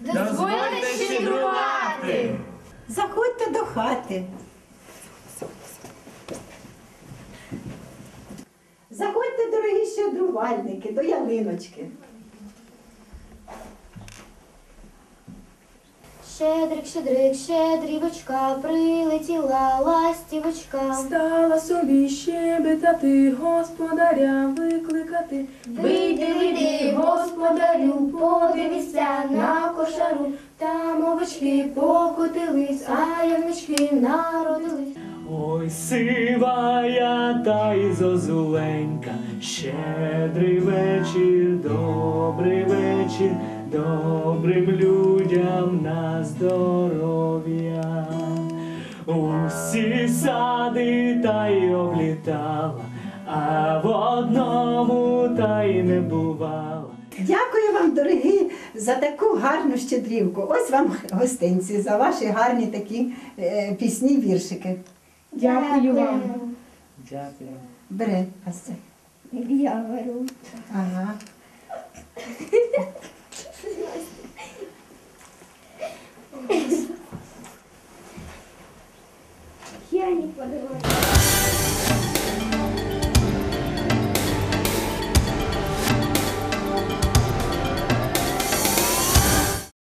Дозвольте щедрувати! Заходьте до хати. Заходьте, дорогі щедрувальники, до ялиночки. Щедрик, щедрик, щедрівочка, прилетіла ластівочка. Стала собі щебетати, господаря викликати. Вийди, вийди, господарю, подивися на кошару. Там овочки покотились, а ягнички народились. Ой, сивая та й зозуленька, щедрий вечір, добрий вечір, добрим людям на здоров'я. Усі сади та й облітала, а в одному та й не бувала. Дякую вам, дорогі, за таку гарну щедрівку. Ось вам гостинці за ваші гарні такі е, пісні, віршики. Дякую вам. Дякую. Бери, Ася. Я беру. Ага. хер не подавай.